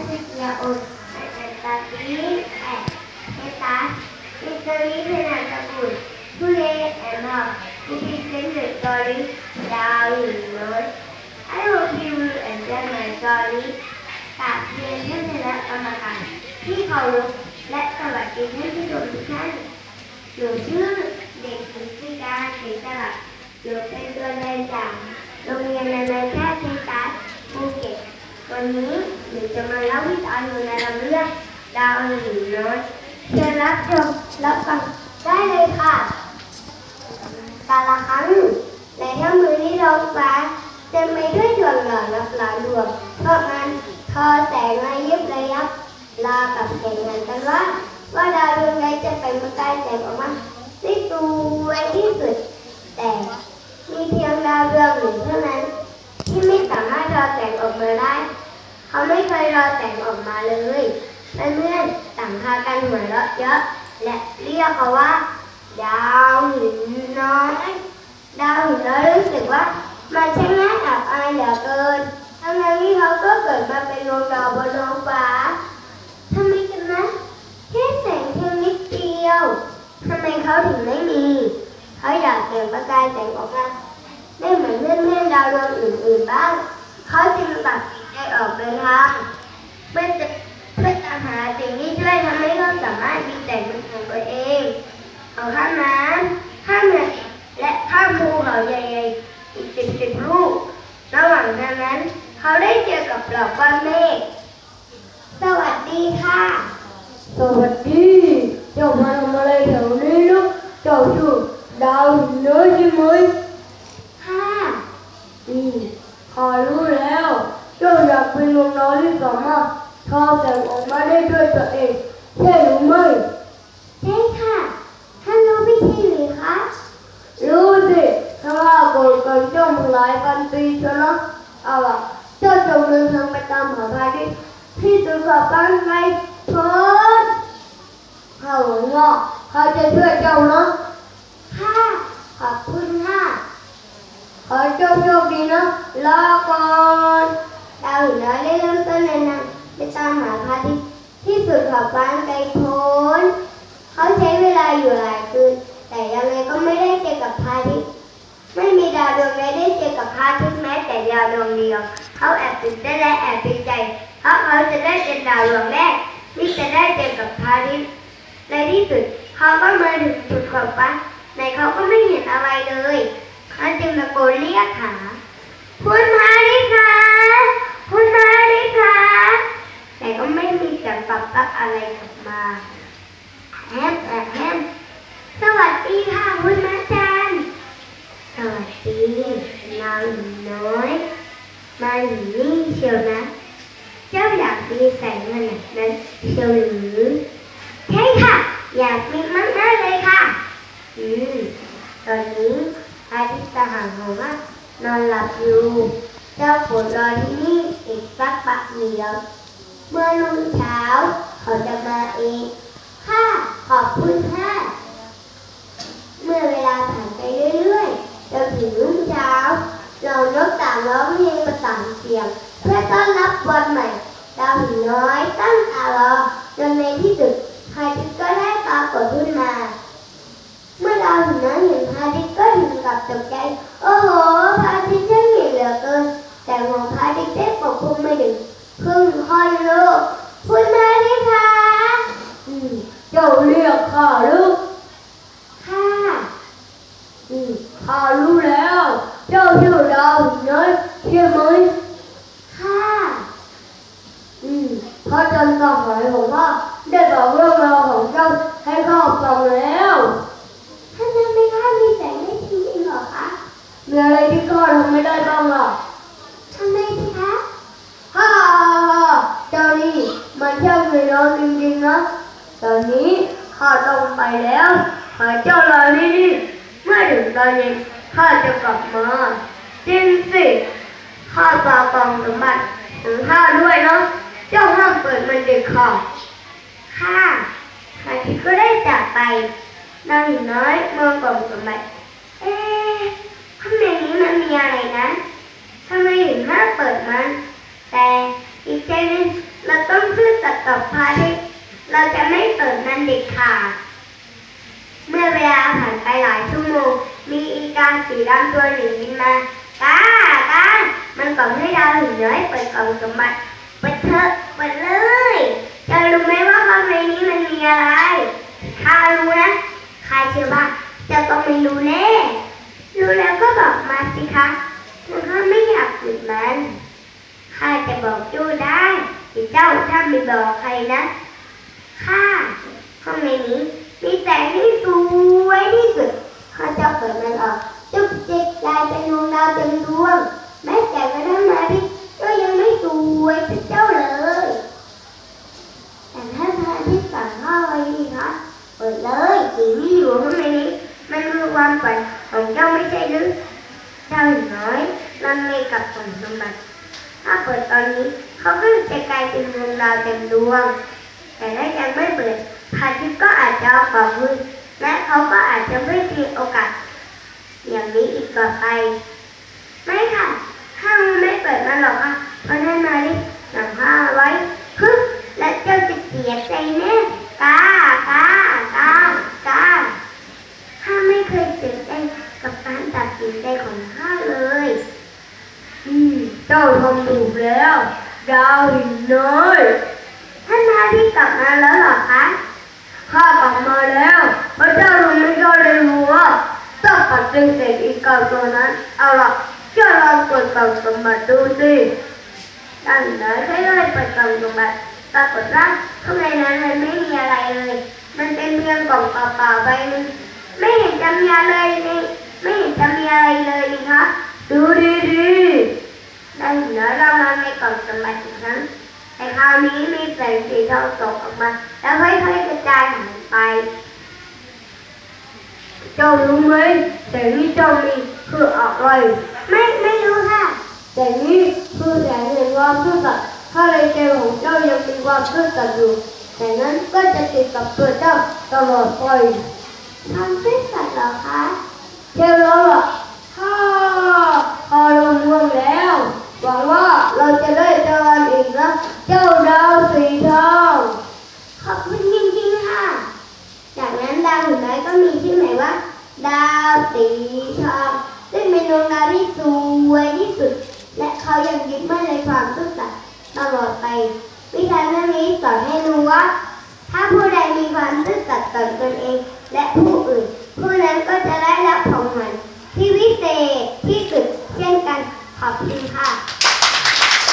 old and studying at Texas History Pennsylvania Today and now it is the story down in North I hope you will enjoy my story กราบเรียนท่านคณะกรรมการที่เคารพและสวัสดีท่านผู้ชมทุ วันนี้หนูจะมาเล่าวิชาอยู่ในลำเรื่องดาวหญิงน้อยเชิญรับชมรับฟังได้เลยค่ะกาละครั้งหนึ่งในท่ามือที่ท้องฟ้าเต็มไปด้วยดวงดาวนับล้านดวงเพราะมันทอแสงระยิบระยับลากับแข่งขันกันว่า ว่าดาวดวงใดจะเป็นประกายแสงออกมาได้สวยที่สุด แต่มีเพียงดาวดวงหนึ่งเท่านั้น ที่ไม่สามารถรอแสงออกมาได้ เขาไม่เคยรอแสงออกมาเลยเพื่อนๆต่างพากันหัวเราะเยอะ และเรียกเขาว่า ดาวหินน้อย ดาวหินน้อยรู้สึกว่า มันช่างน่าอับอายเหลือเกินทั้งนั้นที่เขาก็เกิดมาเป็นดวงดาวบนท้องฟ้าทำไมกันนะแค่แสงเพียงนิดเดียวทำไมเขาถึงไม่มีเขาอยากเปล่งประกายแสงออกมาได้เหมือนเพื่อนๆดาวดวงอื่นๆบ้าง เขาจึงตัดสินใจออกเดินทางเพื่อจะเพื่อตามหาสิ่งที่ช่วยทำให้เขาสามารถมีแต่งเป็นของตัวเองเอาข้ามน้ำข้ามเรือและข้ามภูเขาใหญ่ๆอีกสิบสิบลูกระหว่างทางนั้น เขาได้เจอกับเหล่าก้อนเมฆสวัสดีค่ะ สวัสดีเจ้ามาทำอะไรแถวนี้ลูกเจ้าชื่อดาวหินน้อใช่ไหม ค่ะ อืม ข้ารู้แล้วเจ้าอยากเป็นดวงดาวที่สามารถทอแสงออกมาได้ด้วยตัวเองใช่หรือไม่ใช่ค่ะท่านรู้ไม่ใช่หรือคะรู้สิถ้าว่าโกรธกันเจ้ามาหลายพันปีเชียวนะเอาล่ะเจ้าจงเดินทางไปตามหาพาที่ที่สุดกับการไกลเถิดข้าหวังว่าข้าจะช่วยเจ้านะค่ะขอบคุณค่ะ ขอให้เจ้าโชคดีนะลาก่อนดาวหินน้อยได้เริ่มต้นในนางไปตามหาพระอาทิตย์ที่สุดขอบฟ้าไกลโพ้นเขาใช้เวลาอยู่หลายคืนแต่ยังไงก็ไม่ได้เจอกับพระอาทิตย์ไม่มีดาวดวงใดได้เจอกับพระอาทิตย์แม้แต่ดาวดวงเดียวเขาแอบตื่นเต้นและแอบดีใจเพราะเขาจะได้เป็นดาวดวงแรกที่จะได้เจอกับพระอาทิตย์ในที่สุดเขาก็มาถึงจุดขอบฟ้าในเขาก็ไม่เห็นอะไรเลย เขาจึงตะโกนเรียกหาคุณมาดิคะคุณมาดิคะแต่ก็ไม่มีเสียงตอบรับอะไรกลับมาแฮมแอบแฮมสวัสดีค่ะคุณมาจันสวัสดีนางหนูน้อยมาอยู่นี่เชียวนะเจ้าอยากมีแสงขนาดนั้นเชียวหรือใช่ค่ะ อยากมีมากๆเลยค่ะ อืม ตอนนี้ อาทิตย์ทหารของว่านอนหลับอยู่ เจ้าโปรรอที่นี่อีกสักปักเดียว เมื่อรุ่งเช้า เขาจะมาเองค่ะขอบคุณค่ะเมื่อเวลาผ่านไปเรื่อยๆจนถึงรุ่งเช้า เรานกต่างร้องเพลงประสานเสียง เพื่อต้อนรับวันใหม่ดาวหินน้อยตั้งตารอจนในที่สุดพระอาทิตย์ก็ได้ปรากฏขึ้นมา เมื่อดาวหินน้อยเห็น อาทิตย์ก็ถึงกับตกใจ โอ้โหพระอาทิตย์ช่างใหญ่เหลือเกิน แต่หัวพระอาทิตย์ได้ปกคลุมไม่ถึงครึ่งค่อนโลกคุณมาดิคะเจ้าเรียกข้าลูกค่ะข้ารู้แล้ว เจ้าชื่อดาวน้อยใช่ไหมค่ะพระจันทร์สหายของข้าได้บอกเรื่องราวของเจ้าให้ข้าฟังแล้ว ท่านยังไม่ค่ามีแสงได้จริงๆเหรอคะ มีอะไรที่ข้าทำไม่ได้บ้างล่ะทำไมสิคะฮ่าฮ่าฮ่าเจ้านี่มันช่างไม่ร้อนจริงๆนะตอนนี้ข้าต้องไปแล้ว หาเจ้ารอนี่นี่เมื่อถึงตอนเย็นข้าจะกลับมาจริงสิข้าฝากกองสมบัติถึงข้าด้วยเนาะเจ้าห้ามเปิดมันเด็ดขาดค่ะพระอาทิตย์ก็ได้จากไปนางหนูน้อยมองกล่องสมบัติเอ๊ะ ข้างในนี้มันมีอะไรนะทำไมถึงห้ามเปิดมัน แต่อีกใจนึงเราต้องตกพระอาทิตย์เราจะไม่เปิดมันเด็ดขาด เมื่อเวลาผ่านไปหลายชั่วโมง มีอีกาสีดำตัวหนึ่งบินมากากามันกล่อมให้ดาวหินน้อยเปิดกล่องสมบัติเปิดเถอะเปิดเลยจะรู้ไหมว่าข้างในนี้มันมีอะไรข้ารู้นะข้าเชื่อว่าเจะต้องไม่รู้แน่ รู้แล้วก็บอกมาสิคะถ้าข้าไม่อยากหยุดมันข้าจะบอกจู้ได้แต่เจ้าถ้าไม่บอกใครนะข้าข้างในนี้มีแสงที่สวยที่สุดข้าจะเปิดมันออกจุ๊บจิ๊กกลายเป็นดวงดาวเต็มดวงแม้แต่กระทั่งนาฬิกาก็ยัง ปิดตอนนี้เขาก็จะกลายเป็นดวงดาวเต็มดวง แต่ถ้ายังไม่เปิดพาทิตย์ก็อาจจะเอาของมือและเขาก็อาจจะไม่มีโอกาส อย่างนี้อีกต่อไป ไม่ค่ะข้าไม่เปิดมันหรอกค่ะเพราะนั่นมาดิสั่งข้าไว้ฮึและเจ้าจะเสียใจแน่กากากากาข้าไม่เคยเสียใจกับการตัดสินใจของข้ เจ้าทำถูกแล้ว ดาวหินน้อยท่านมาที่กลับมาแล้วหรอคะข้ากลับมาแล้วพระเจ้ารู้ไม่ก็เลยรู้ว่าต้องปัดจึงเสกอีกเก่าตัวนั้น เอาล่ะเจ้าลองเปิดกล่องสมบัติดูสิตั้งแต่ใช้เลยเปิดกล่องสมบัติปรากฏว่าข้างในนั้นมันไม่มีอะไรเลย มันเป็นเพียงกล่องเปล่าๆใบนึงไม่เห็นจะมีอะไรเลย ไม่เห็นจะมีอะไรเลยนี่คะดูดี ดีดังนั้นเรามาในกล่องสมบัติอีกครั้ง แต่คราวนี้มีแสงสีทองตกออกมา แล้วค่อยๆกระจายหายไปๆเจ้ารู้ไหมแต่นี่เจ้ามีคืออะไรไม่ไม่รู้ค่ะแต่นี่คือแสงแห่งความซื่อสัตย์ถ้าในใจของเจ้ายังมีความซื่อสัตย์อยู่แต่นั้นก็จะติดกับตัวเจ้าตลอดไปทำซื่อสัตย์เหรอคะเจ้าแล้วล่ะถ้าพอเราเมืองแล้ว หวังว่าเราจะได้เจอกันอีกนะเจ้าดาวสีทองขอบคุณจริงๆค่ะ จากนั้นดาวหินน้อยก็มีชื่อใหม่ว่า ดาวสีทองซึ่งเป็นดวงดาวที่สวยที่สุด และเขายังยึดมั่นในความซื่อสัตย์ตลอดไป วิชาเรื่องนี้สอนให้รู้ว่า ถ้าผู้ใดมีความซื่อสัตย์ต่อตนเอง และผู้อื่น ผู้นั้นก็จะได้รับของขวัญที่วิเศษที่สุดเช่นกันขอบคุณค่ะ